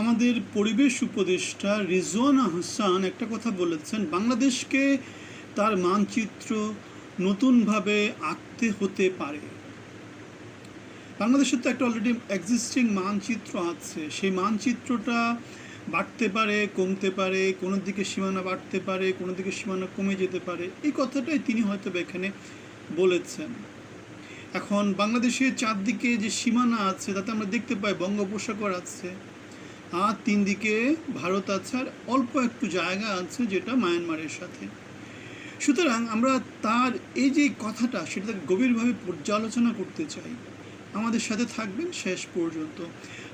আমাদের পরিবেশ উপদেষ্টা রিজওয়ান হাসান একটা কথা বলেছেন, বাংলাদেশকে তার মানচিত্র নতুনভাবে আঁকতে হতে পারে। বাংলাদেশের তো একটা অলরেডি এক্সিস্টিং মানচিত্র আছে, সেই মানচিত্রটা বাড়তে পারে, কমতে পারে কোনো দিকে সীমানা বাড়তে পারে কোনো দিকে সীমানা কমে যেতে পারে, এই কথাটাই তিনি হয়তো এখানে বলেছেন। এখন বাংলাদেশের চারদিকে যে সীমানা আছে, তাতে আমরা দেখতে পাই বঙ্গোপসাগর আছে আর তিন দিকে ভারত আছে আর অল্প একটু জায়গা আছে যেটা মায়ানমারের সাথে। সুতরাং আমরা তার এই যে কথাটা সেটা গভীরভাবে পর্যালোচনা করতে চাই। আমাদের সাথে থাকবেন শেষ পর্যন্ত।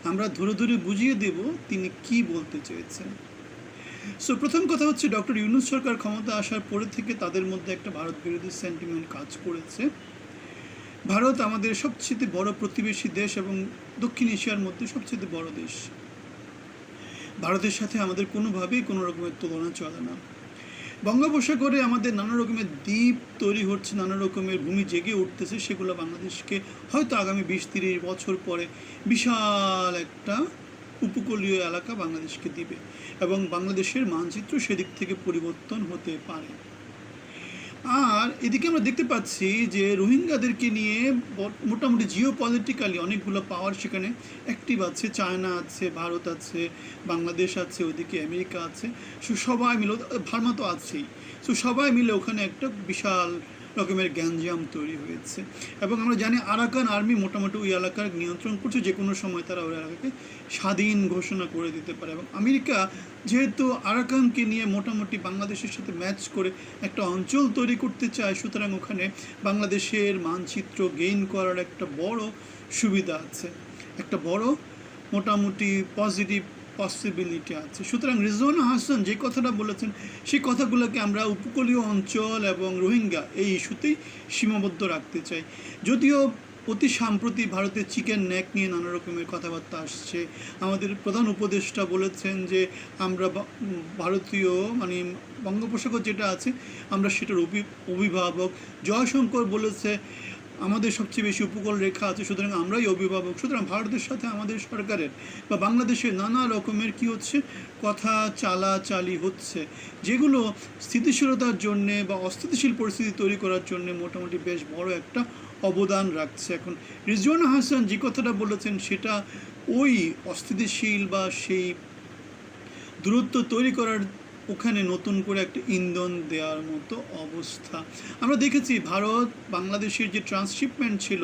আমরা ধরে ধরে বুঝিয়ে দেব তিনি কি বলতে চেয়েছেন। সো প্রথম কথা হচ্ছে ডক্টর ইউনুস সরকার ক্ষমতা আসার পরে থেকে তাদের মধ্যে একটা ভারত বিরোধী সেন্টিমেন্ট কাজ করেছে। ভারত আমাদের সবচেয়ে বড় প্রতিবেশী দেশ এবং দক্ষিণ এশিয়ার মধ্যে সবচেয়ে বড় দেশ। ভারতের সাথে আমাদের কোনোভাবেই কোনো রকমের তুলনা চলে না। বঙ্গোপসাগরে আমাদের নানা রকমের দ্বীপ তৈরি হচ্ছে, নানা রকমের ভূমি জেগে উঠতেছে, সেগুলো বাংলাদেশকে হয়তো আগামী বিশ তিরিশ বছর পরে বিশাল একটা উপকূলীয় এলাকা বাংলাদেশকে দিবে এবং বাংলাদেশের মানচিত্র সেদিক থেকে পরিবর্তন হতে পারে। আর এদিকে আমরা দেখতে পাচ্ছি যে রোহিঙ্গাদেরকে নিয়ে মোটামুটি জিও পলিটিক্যালি অনেকগুলো পাওয়ার সেখানে অ্যাক্টিভ আছে। চায়না আছে, ভারত আছে, বাংলাদেশ আছে ওদিকে আমেরিকা আছে। সো, সবাই মিলে, ভার্মা তো আছেই। সো, সবাই মিলে ওখানে একটা বিশাল রকমের গ্যাঞ্জাম তৈরি হয়েছে। এবং আমরা জানি আরাকান আর্মি মোটামুটি ওই এলাকার নিয়ন্ত্রণ করছে, যে কোনো সময় তারা ওই এলাকাকে স্বাধীন ঘোষণা করে দিতে পারে। এবং আমেরিকা যেহেতু আরাকানকে নিয়ে মোটামুটি বাংলাদেশের সাথে ম্যাচ করে একটা অঞ্চল তৈরি করতে চায়, সুতরাং ওখানে বাংলাদেশের মানচিত্র গেইন করার একটা বড় সুবিধা আছে। একটা বড়, মোটামুটি পজিটিভ পসিবিলিটি আছে। সুতরাং রিজওয়ানা হাসান যে কথাটা বলেছেন, সেই কথাগুলোকে আমরা উপকূলীয় অঞ্চল এবং রোহিঙ্গা এই ইস্যুতেই সীমাবদ্ধ রাখতে চাই। যদিও অতি সাম্প্রতি ভারতের চিকেন নেক নিয়ে নানা রকমের কথাবার্তা আসছে। আমাদের প্রধান উপদেষ্টা বলেছেন যে, আমরা ভারতীয় মানে বঙ্গোপসাগর যেটা আছে, আমরা সেটার অভি- অভিভাবক। জয়শঙ্কর বলেছে আমাদের সবচেয়ে বেশি উপকূল রেখা আছে, সুতরাং আমরাই অভিভাবক। সুতরাং ভারতের সাথে আমাদের সরকারের বা বাংলাদেশের নানা রকমের কি হচ্ছে? কথা চালাচালি হচ্ছে, যেগুলো স্থিতিশীলতার জন্যে বা অস্থিতিশীল পরিস্থিতি তৈরি করার জন্য মোটামুটি বেশ বড় একটা অবদান রাখছে এখন। রিজওয়ানা হাসান যে কথাটা বলেছেন, সেটা ওই অস্থিতিশীল বা সেই দূরত্ব তৈরি করার ওখানে নতুন করে একটা ইন্ধন দেওয়ার মতো অবস্থা। আমরা দেখেছি ভারত, বাংলাদেশের যে ট্রান্সশিপমেন্ট ছিল,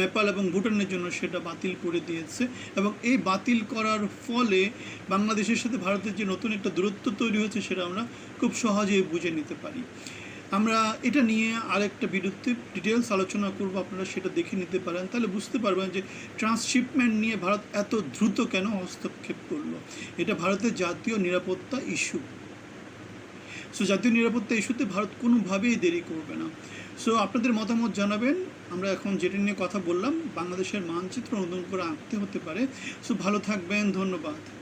নেপাল এবং ভুটানের জন্য সেটা বাতিল করে দিয়েছে এবং এই বাতিল করার ফলে বাংলাদেশের সাথে ভারতের যে নতুন একটা দূরত্ব তৈরি হয়েছে সেটা আমরা খুব সহজেই বুঝে নিতে পারি। আমরা এটা নিয়ে আরেকটা বিরুদ্ধে ডিটেলস আলোচনা করব, আপনারা সেটা দেখে নিতে পারেন। তাহলে বুঝতে পারবেন যে ট্রান্সশিপমেন্ট নিয়ে ভারত এত দ্রুত কেন হস্তক্ষেপ করল? এটা ভারতের জাতীয় নিরাপত্তা ইস্যু সো জাতীয় নিরাপত্তা ইস্যুতে ভারত কোনোভাবেই দেরি করবে না। সো আপনাদের মতামত জানাবেন। আমরা এখন যেটা নিয়ে কথা বললাম, বাংলাদেশের মানচিত্র নতুন করে আঁকতে হতে পারে। সো ভালো থাকবেন, ধন্যবাদ।